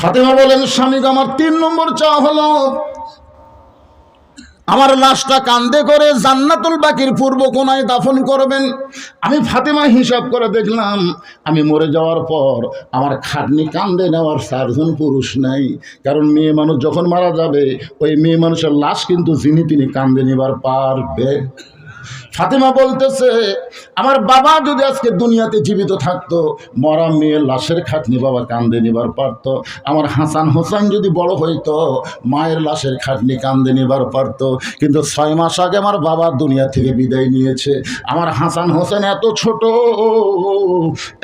ফাতেমা বলেন স্বামীকে আমার তিন নম্বর চা হলো, আমার লাশটা কান্দে করে জান্নাতুল বাকির পূর্ব কোনায় দাফন করবেন। আমি ফাতেমা হিসাব করে দেখলাম, আমি মরে যাওয়ার পর আমার খাটনি কান্দে নেওয়ার চারজন পুরুষ নাই। কারণ মেয়ে মানুষ যখন মারা যাবে, ওই মেয়ে মানুষের লাশ কিন্তু যিনি তিনি কান্দে নেবার পারবে। ফাতেমা বলতেছে, আমার বাবা যদি আজকে দুনিয়াতে জীবিত থাকতো, মরা মেয়ের লাশের খাটনি বাবা কান্দে নিবার পারতো, আমার হাসান হোসেন যদি বড় হইতো, মায়ের লাশের খাটনি কান্দে নিবার পারতো, কিন্তু ছয় মাস আগে আমার বাবা দুনিয়া থেকে বিদায় নিয়েছে, আমার হাসান হোসেন এত ছোট,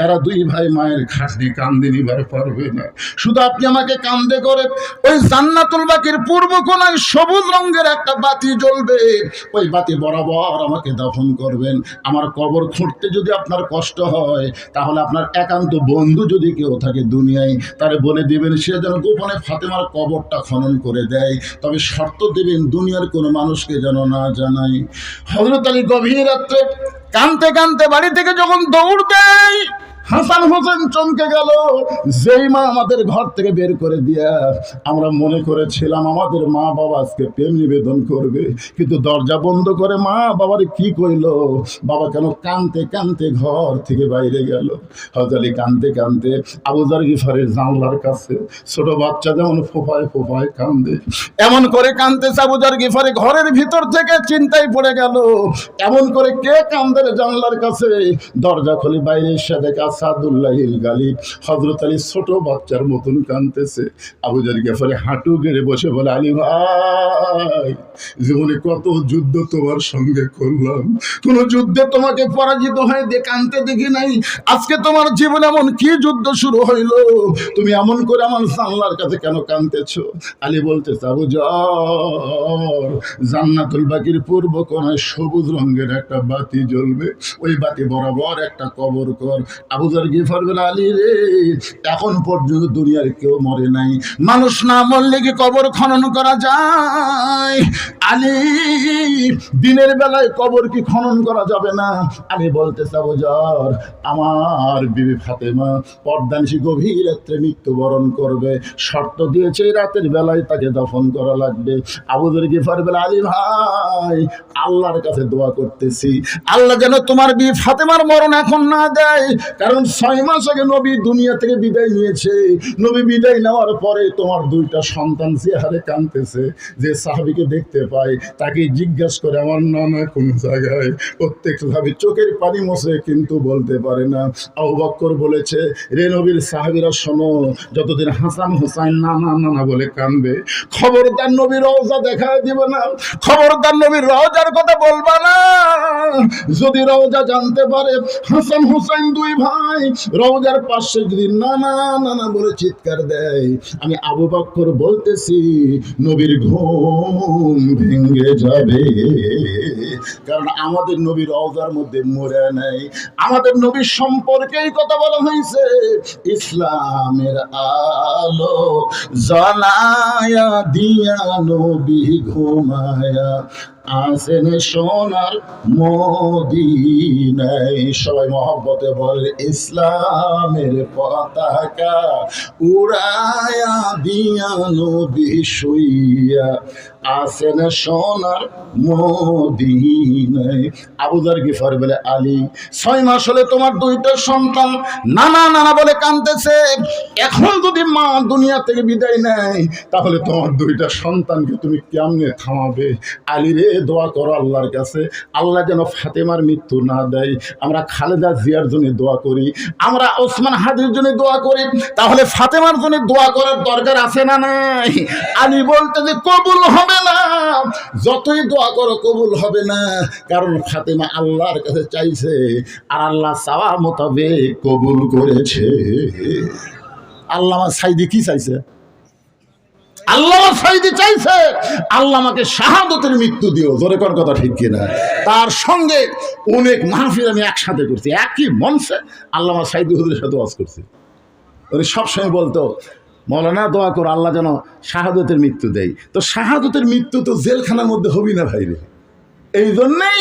এরা দুই ভাই মায়ের খাটনি কান্দে নিবার পারবে না। শুধু আপনি আমাকে কান্দে করে, ওই জান্নাতুল বাকির পূর্ব কোনায় সবুজ রঙের একটা বাতি জ্বলবে, ওই বাতি বরাবর আমাকে দাফন করবেন। আমার কবর খুঁড়তে যদি আপনার কষ্ট হয়, তাহলে আপনার একান্ত বন্ধু যদি কেউ থাকে দুনিয়ায়, তারে বলে দেবেন, সে যেন গোপনে ফাতেমার কবরটা খনন করে দেয়। তবে শর্ত দেবেন, দুনিয়ার কোনো মানুষকে যেন না জানায়। হজরত আলী গভীর রাত্রে কানতে কানতে বাড়ি থেকে যখন দৌড় দেয় হাসান হোসেন চমকে গেল। যেই মা আমাদের ঘর থেকে বের করে দিয়া আমরা মনে করেছিলাম আমাদের মা বাবা আজকে প্রেম নিবেদন করবে। কিন্তু দরজা বন্ধ করে মা বাবার কি কইলো? বাবা কেন কানতে কানতে ঘর থেকে বাইরে গেল। হজালি কানতে কানতে আবুজার গিফারের জানলার কাছে ছোট বাচ্চা যেমন ফোফায় ফোফায় কান্দে, এমন করে কানতেছে আবুজার গিফারে ঘরের ভিতর থেকে চিন্তায় পড়ে গেল। এমন করে কে কান্দে জানলার কাছে? দরজা খুলে বাইরে এসে দেখে আসাদুল্লাহ গালিব। হজরত আলী ছোট বাচ্চার মতন কানতেছে আবুজার গেফারে হাঁটু গেড়ে বসে বলে, আলী ভাই, জীবনে কত যুদ্ধ তোমার সঙ্গে করলাম। কোন যুদ্ধে তোমাকে পরাজিত হয়ে দিয়ে কানতে দেখি নাই। আজকে তোমার জীবনে এমন কি যুদ্ধ শুরু হইল? তুমি এমন করে আমার জানলার কাছে কেন কানতেছো আলী বলতে আবু জান্নাতুল বাকির পূর্ব কোনায় সবুজ রঙের একটা বাতি জ্বলবে। ওই বাতি বরাবর একটা কবর কর। আবুজার আলী রে, এখন পর্যন্ত দুনিয়ার কেউ মরে নাই। মানুষ না মরলে কি কবর খনন করা যায়? আলী, দিনের বেলায় কবর কি খনন করা যাবে না? আলী বলতে চাবো জ্বর আমার বিবি ফাতেমা গভীর রাত্রে মৃত্যুবরণ করবে। শর্ত দিয়েছে, রাতের বেলায় তাকে দফন করা লাগবে। আবুদের গিফার বেলা আলী, ভাই, আল্লাহর কাছে দোয়া করতেছি। আল্লাহ যেন তোমার বি ফাতেমার মরণ এখন না দেয়। কারণ ছয় মাস আগে নবী দুনিয়া থেকে বিদায় নিয়েছে। নবী বিদায় নেওয়ার পরে তোমার দুইটা সন্তান চেহারে কানতেছে যে সাহাবিকে দেখতে পায় তাকে জিজ্ঞাসা করে, আমার নানা কোন জায়গায়? প্রত্যেক সাহাবি চোখের পানি মশে কিন্তু বলতে পারে না। আবু বক্কর বলেছে, রে নবীর সাহাবিরা শোনো, যতদিন হাসান হোসাইন নানা নানা বলে কানবে খবরদার নবীর রওজা দেখা দিবে না। খবরদার নবীর রওজার কথা বলবা না। যদি রওজা জানতে পারে, হাসান হুসাইন দুই ভাই রওজার পাশে যদি নানা নানা বলে চিৎকার দেয়, আমি আবু বক্কর বলতেছি, নবীর ঘুম ভেঙে যাবে। কারণ আমাদের নবীর রওজার মধ্যে মরে নাই। আমাদের নবীর সম্পর্কে এই কথা বলা হয়েছে। ইসলামের আলো দিয়া নবী ঘুমায়া আসেন সোনার মদিনায়। সবাই মহব্বতে বলে, ইসলামের পতাকা উড়ায়া দিয়া নবী শুইয়া আসেন সোনার মদিনায়? আবুদার গিফার বলে, আলী, ছয় মাস হলে তোমার দুইটা সন্তান নানা নানা বলে কানতেছে এখন যদি মা দুনিয়া থেকে বিদায় নেয়, তাহলে তোমার দুইটা সন্তানকে তুমি কেমনে থামাবে? আলী রে, দোয়া করো আল্লাহর কাছে। আল্লাহ যেন ফাতেমার মৃত্যু না দেয়। আমরা খালেদা জিয়ার জন্য দোয়া করি, আমরা ওসমান হাদির জন্য দোয়া করি। তাহলে ফাতেমার জন্য দোয়া করার দরকার আছে না নাই? আলী বলতে যে কবুল হবে যতই দোয়া করো, কবুল হবে না। কারণ ফাতেমা আল্লাহর কাছে চাইছে, আর আল্লাহ চাওয়া মোতাবেক কবুল করেছে। আল্লাহ আমার সাইদি কি চাইছে? আল্লাহ মৃত্যু দিও। জোরে কর কথা ঠিক তার সঙ্গে অনেক আমি একসাথে করছি। একই মঞ্চে সাথে সবসময় বলতো মৌলানা, দোয়া করো, আল্লাহ যেন শাহাদতের মৃত্যু দেয়। তো শাহাদতের মৃত্যু তো জেলখানার মধ্যে হবি না ভাইরে এই জন্যেই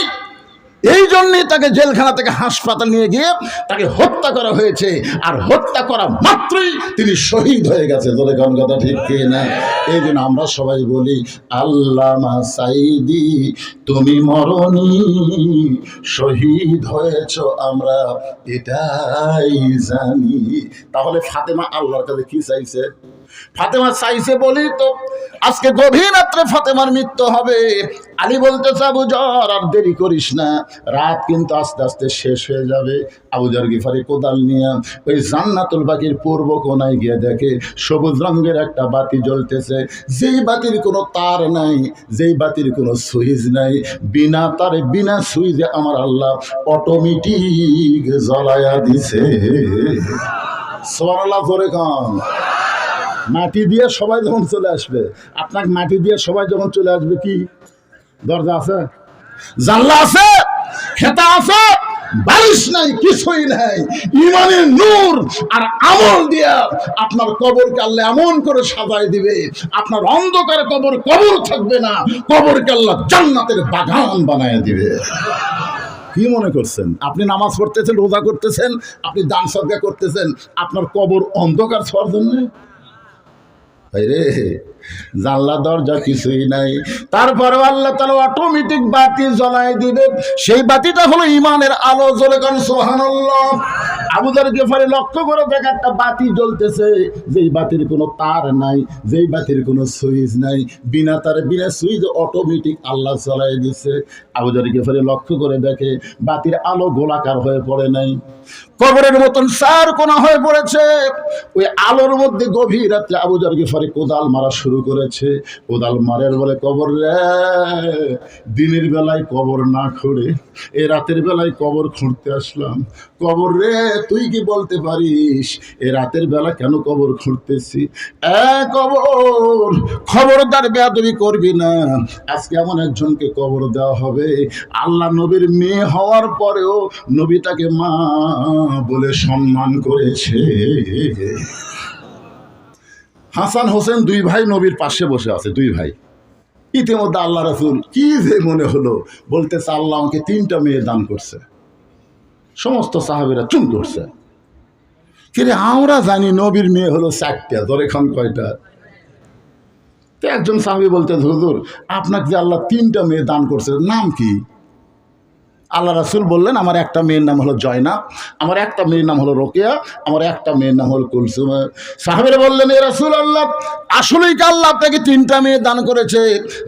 এই জন্যে তাকে জেলখানা থেকে হাসপাতাল নিয়ে গিয়ে তাকে হত্যা করা হয়েছে। আর হত্যা করা মাত্রই তিনি শহীদ হয়ে গেছে। তোর কোন কথা ঠিক কি না? এই জন্য আমরা সবাই বলি, আল্লামা সাইদি, তুমি মরণি শহীদ হয়েছ আমরা, এটাই জানি। তাহলে ফাতেমা আল্লাহর কাছে কি চাইছে? ফাতেমা চাইছে বলি তো, আজকে গভীর রাত্রে ফাতেমার মৃত্যু হবে। আলী বলতে আবু জর আর দেরি করিস না, রাত কিন্তু আস্তে আস্তে শেষ হয়ে যাবে। আবু জর গিফারি কোদাল নিয়ে ওই জান্নাতুল বাকির পূর্ব কোনায় গিয়ে দেখে, সবুজ রঙের একটা বাতি জ্বলতেছে। যেই বাতির কোনো তার নাই, যেই বাতির কোনো সুইচ নাই, বিনা তারে, বিনা সুইচে আমার আল্লাহ অটোমেটিক জ্বলায়া দিছে। সোয়াল্লাহ ধরে কান। মাটি দিয়ে সবাই যখন চলে আসবে, আপনাকে মাটি দিয়ে সবাই যখন চলে আসবে কি? দরজা আছে? জানলা আছে? খেতা আছে? বালিশ নাই, কিছুই নাই। ইমানের নূর আর আমল দিয়া আপনার কবর আল্লাহ এমন করে সাজায় দিবে, আপনার অন্ধকার কবর কবর থাকবে না কবর আল্লাহ জান্নাতের বাগান বানায় দিবে। কি মনে করছেন? আপনি নামাজ পড়তেছেন, রোজা করতেছেন, আপনি দান সদকা করতেছেন, আপনার কবর অন্ধকার ছোঁয়ার জন্য? রে জানলা দরজা কিছুই নাই। তারপরে আল্লাহ তালা অটোমেটিক বাতি জ্বলাই দিবে সেই বাতিটা হলো ইমানের আলো জ্বলে কারণ সোহানুল্লাহ আবুদার গেফারে লক্ষ্য করে, দেখ একটা বাতি জ্বলতেছে। যেই বাতির কোনো তার নাই, যেই বাতির কোনো সুইচ নাই, বিনা তারে, বিনা সুইচ অটোমেটিক আল্লাহ জ্বলাই দিছে। আবুদার গেফারে লক্ষ্য করে দেখে, বাতির আলো গোলাকার হয়ে পড়ে নাই। কবরের মতন সার কোনা হয়ে পড়েছে। ওই আলোর মধ্যে গভীর রাত্রে আবুজার গেফারে কোদাল মারা শুরু করেছে। কোদাল মারের বলে কবর রে। দিনের বেলায় কবর না খুঁড়ে এ রাতের বেলায় কবর খুঁড়তে আসলাম। কবর রে, তুই কি বলতে পারিস? এ রাতের বেলা কেন কবর খুঁড়তেছি? এ কবর, খবরদার বেয়াদবি করবি না। আজকে এমন একজনকে কবর দেওয়া হবে। আল্লাহ নবীর মেয়ে হওয়ার পরেও নবী তাকে মা বলে সম্মান করেছে। হাসান হোসেন দুই ভাই নবীর পাশে বসে আছে, দুই ভাই। ইতিমধ্যে আল্লাহ রসুল কি যে মনে হলো, বলতেছে, আল্লাহ আমাকে তিনটা মেয়ে দান করছে। সমস্ত সাহাবিরা চুন করছে। কিন্তু আমরা জানি নবীর মেয়ে হলো চারটা তোর এখন কয়টা। তো একজন সাহাবি বলতে হুজুর, আপনাকে যে আল্লাহ তিনটা মেয়ে দান করছে নাম কি? আল্লাহ রাসুল বললেন, আমার একটা মেয়ের নাম হলো জয়না, আমার একটা মেয়ের নাম হলো রোকেয়া, আমার একটা মেয়ের নাম হলো কুলসুমা। সাহাবেরা বললেন, এ রাসুল আল্লাহ আসলেই কি আল্লাহ আপনাকে তিনটা মেয়ে দান করেছে?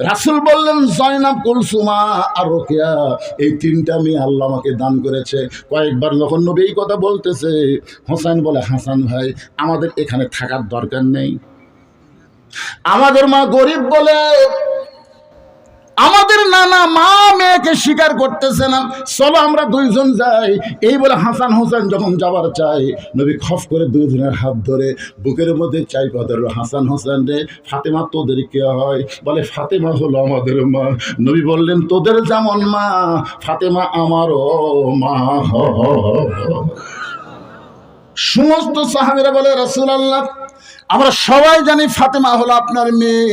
রাসুল বললেন জয়নাব কুলসুমা আর রোকেয়া, এই তিনটা মেয়ে আল্লাহ আমাকে দান করেছে। কয়েকবার যখন নবী এই কথা বলতেছে হোসেন বলে, হাসান ভাই, আমাদের এখানে থাকার দরকার নেই। আমাদের মা গরিব বলে, আমাদের নানা মা মেয়েকে স্বীকার করতেছে না। চলো আমরা দুইজন যাই। এই বলে হাসান হোসেন যখন যাবার চাই নবী খফ করে দুইজনের হাত ধরে বুকের মধ্যে চাই পাদের হাসান হোসেন রে, ফাতেমা তোদের কে হয়? বলে, ফাতেমা হলো আমাদের মা। নবী বললেন, তোদের যেমন মা, ফাতেমা আমারও মা। হয় সমস্ত সাহাবিরা বলে রসুল আল্লাহ আমরা সবাই জানি ফাতেমা হলো আপনার মেয়ে।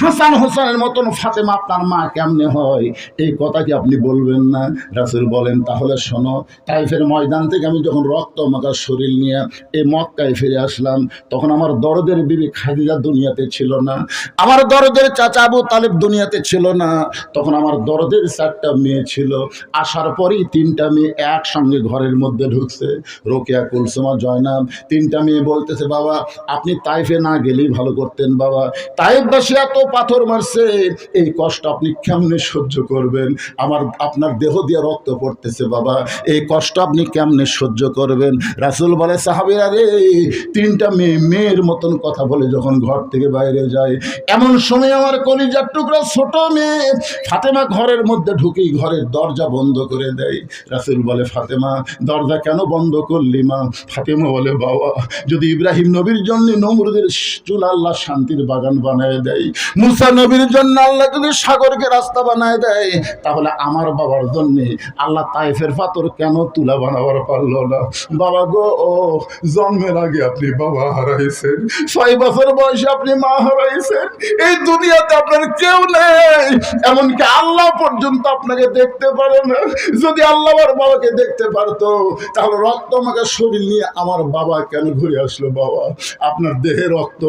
হাসান হোসেনের মতন ফাতেমা আপনার মা কেমনে হয়? এই কথা কি আপনি বলবেন না? রাসুল বলেন, তাহলে শোনো টাইফের ময়দান থেকে আমি যখন রক্ত মাখার শরীর নিয়ে এই মক্কায় ফিরে আসলাম, তখন আমার দরদের বিবি খাদিজা দুনিয়াতে ছিল না। আমার দরদের চাচা আবু তালেব দুনিয়াতে ছিল না। তখন আমার দরদের চারটা মেয়ে ছিল। আসার পরেই তিনটা মেয়ে একসঙ্গে ঘরের মধ্যে ঢুকছে। রোকেয়া কুলসুমা জয়নাব তিনটা মেয়ে বলতেছে, বাবা, আপনি তাইফে না গেলেই ভালো করতেন, বাবা। তাইফবাসী এত পাথর মারছে, এই কষ্ট আপনি কেমনে সহ্য করবেন? আমার, আপনার দেহ দিয়ে রক্ত পড়তেছে, বাবা। এই কষ্ট আপনি কেমনে সহ্য করবেন? রাসুল বলে, সাহাবিরা রে, তিনটা মেয়ে মেয়ের মতন কথা বলে যখন ঘর থেকে বাইরে যায়। এমন সময় আমার কলিজার টুকরা ছোট মেয়ে ফাতেমা ঘরের মধ্যে ঢুকেই ঘরের দরজা বন্ধ করে দেয়। রাসুল বলে, ফাতেমা, দরজা কেন বন্ধ করলি মা? ফাতেমা বলে, বাবা, যদি ইব্রাহিম নবীর জন্য নমরুদ নমরুদের চুল আল্লাহ শান্তির বাগান বানায় দেয়। মুসা নবীর জন্য আল্লাহ যদি সাগরকে রাস্তা বানায় দেয়, তাহলে আমার বাবার জন্য আল্লাহ তাইফের পাথর কেন তুলা বানাবার পারল না? বাবা গো, ও, জন্মের আগে আপনি বাবা হারাইছেন। ছয় বছর বয়সে আপনি মা হারাইছেন। এই দুনিয়াতে আপনার কেউ নেই। এমনকি আল্লাহ পর্যন্ত আপনাকে দেখতে পারে না। যদি আল্লাহ আমার বাবাকে দেখতে পারতো, তাহলে রক্ত আমাকে শরীর নিয়ে আমার বাবা কেন ঘুরে আসলো বাবা? আপনার দেহে রক্ত,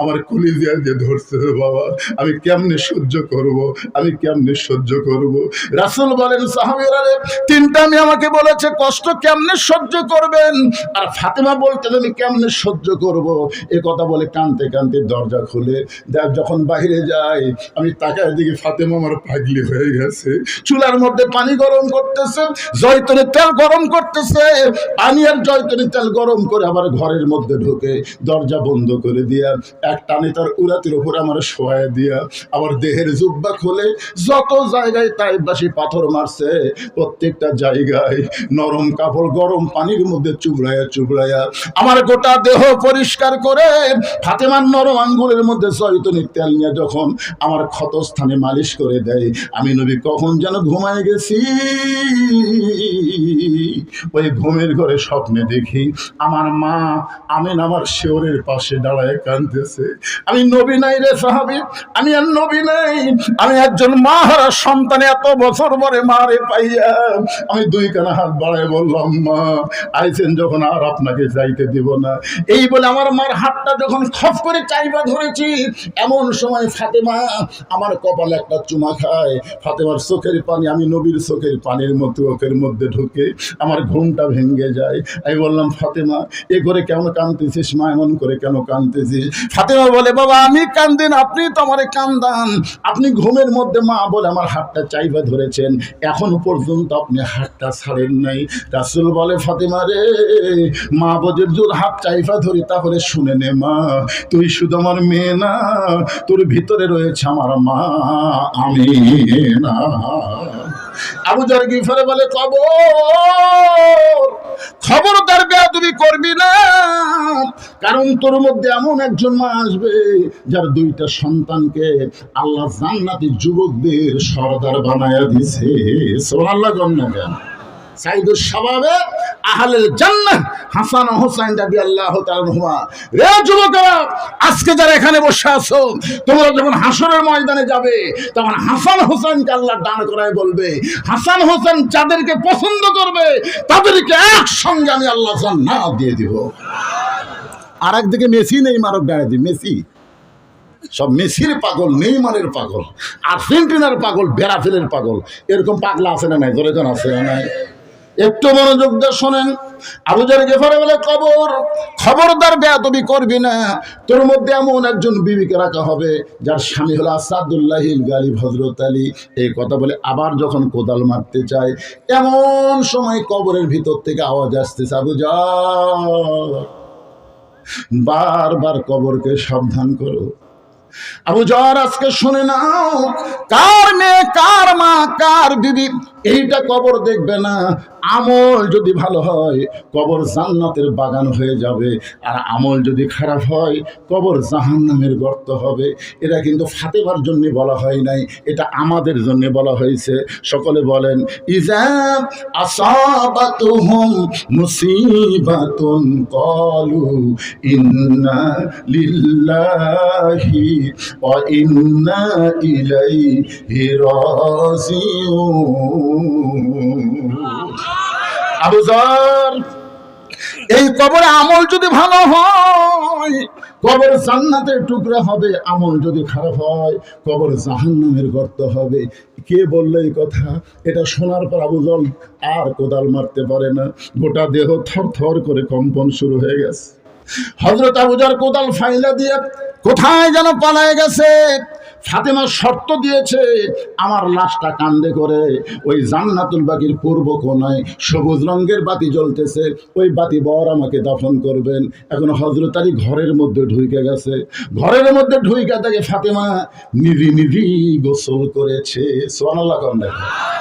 আমার কলিজিয়া দিয়ে ধরছে বাবা, আমি কেমনে সহ্য করব? আমি কেমনে সহ্য করব? রাসুল বলেন সাহাবিরারে তিনটা আমি আমাকে বলেছে, কষ্ট কেমনে সহ্য করবেন? আর ফাতেমা বলতেন আমি কেমনে সহ্য করব? এ কথা বলে কানতে কানতে দরজা খুলে, দেখ, যখন বাইরে যাই আমি তাকায় দিকে ফাতেমা আমার পাগলি হয়ে গেছে, চুলার মধ্যে পানি গরম করতেছে, জয়তনের তেল গরম করতেছে, পানি আর জয়তনের তেল গরম করে আবার ঘরের মধ্যে ঢুকে, দরজা বন্ধ করে দিয়া, এক টানে তার উরাতির উপর আমার শোয়া দিয়া, আবার দেহের জুব্বা খুলে, যত জায়গায় তাইবাসী পাথর মারছে, প্রত্যেকটা জায়গায় নরম কাপড়, গরম পানির মধ্যে চুবড়াইয়া চুবড়াইয়া আমার গোটা দেহ পরিষ্কার করে ফাতেমার নরম আঙ্গুলের মধ্যে জয়তনির তেল নিয়ে যখন আমার ক্ষতস্থানে মালিশ করে দেয়, আমি নবী কখন যেন ঘুমায় গেছি? ওই ঘুমের ঘরে স্বপ্নে দেখি, আমার মা আমিন আমার শেওরের পাশে দাঁড়ায় কাঁদতেছে আমি নবী নাই রে সাহাবি, আমি আর নবী নাই। আমি একজন মা হারা সন্তানে, এত বছর পরে মা রে পাইয়া। আমি দুই কানা হাত বাড়ায় বললাম, মা, আইছেন যখন আর আপনাকে যাইতে দিব না। এই বলে আমার মার হাতটা যখন খপ করে চাইবা ধরেছি, এমন সময় ফাতেমা আমার কপালে একটা চুমা খায়। ফাতেমার চোখের পানি, আমি নবীর চোখের পানির মতো চোখের মধ্যে ঢুকে আমার ঘুমটা ভেঙে যায়। আমি বললাম, ফাতেমা, এ করে কেমন কাঁদতেছিস মা? এমন করে কেন কাঁদতেছিস? ফাতেমা বলে, বাবা, আমি কান্দেন, আপনি তো আমারে কান্দান। আপনি ঘুমের মধ্যে মা বলে আমার হাতটা চাইবা ধরেছেন। এখন পর্যন্ত আপনি হাতটা ছাড়েন নাই। রাসুল বলে, ফাতেমা রে, মা বলে জোর হাত চাইবা ধরি, তাহলে শুনে নে মা, তুই শুধু আমার মেয়ে না, তোর ভিতরে রয়েছে আমার মা আমি না আবু জার গিফারে বলে, কবর, খবরদার বেয়া তুমি করবি না। কারণ তোর মধ্যে এমন একজন মা আসবে, যার দুইটা সন্তানকে আল্লাহ জান্নাতি যুবকদের সর্দার বানায়া দিছে সোনাল্লাহ গণ্য কেন সাইদুর স্বভাবে আহলের জান্নাত হাসান হোসেন রাদি আল্লাহ তাআলা রে যুবকেরা, আজকে যারা এখানে বসে আছো, তোমরা যখন হাসরের ময়দানে যাবে, তখন হাসান হোসেনকে আল্লাহ দান করায় বলবে, হাসান হোসেন যাদেরকে পছন্দ করবে, তাদেরকে একসঙ্গে আমি আল্লাহ জান্নাত দিয়ে দিব। আর একদিকে মেসি নেই মারক বেড়াই দি মেসি। সব মেসির পাগল, নেইমারের পাগল, আর্জেন্টিনার পাগল বেড়াফেলের পাগল, এরকম পাগলা আছে না নাই? কোন আছে না নাই? একটু মনোযোগ দিয়ে শোনেন। আবুজার গেফারে বলে, কবর, খবরদার বেয়াদবি করবি না। তোর মধ্যে এমন একজন বিবিকে রাখা হবে, যার স্বামী হলো আসাদুল্লাহ গালিব হজরত আলী। এই কথা বলে আবার যখন কোদাল মারতে চায় এমন সময় কবরের ভিতর থেকে আওয়াজ আসতেছে আবুজা বারবার কবরকে সাবধান করো। আবু জর আজকে শুনে নাও, কার মেয়ে, কার মা, কার বিবি এইটা কবর দেখবে না। আমল যদি ভালো হয়, কবর জান্নাতের বাগান হয়ে যাবে। আর আমল যদি খারাপ হয়, কবর জাহান্নামের গর্ত হবে। এটা কিন্তু ফাতেবার জন্য বলা হয় নাই, এটা আমাদের জন্য বলা হয়েছে। সকলে বলেন ইজাম আসাবাতুহুম মুসিবাতুন কলু ইন্না লিল্লাহি ওয়া আবু এই কবরে আমল যদি ভালো হয়, কবর জান্নাতের টুকরা হবে, আমল যদি খারাপ হয়, কবর জাহান্নামের গর্ত হবে। কে বলল এই কথা? এটা শোনার পর আবু জল আর কোদাল মারতে পারে না। গোটা দেহ থর থর করে কম্পন শুরু হয়ে গেছে। হজরত আবুজার কোদাল ফাইলা দিয়ে কোথায় যেন পালায় গেছে? ফাতেমা শর্ত দিয়েছে, আমার লাশটা কান্দে করে। ওই জান্নাতুল বাকির পূর্ব কোনায় সবুজ রঙের বাতি জ্বলতেছে, ওই বাতি বর আমাকে দফন করবেন। এখন হজরত আলী ঘরের মধ্যে ঢুইকে গেছে। ঘরের মধ্যে ঢুইকে থাকে ফাতেমা নিধি নিধি গোসল করেছে। সোনাল্লাহ কম দেখো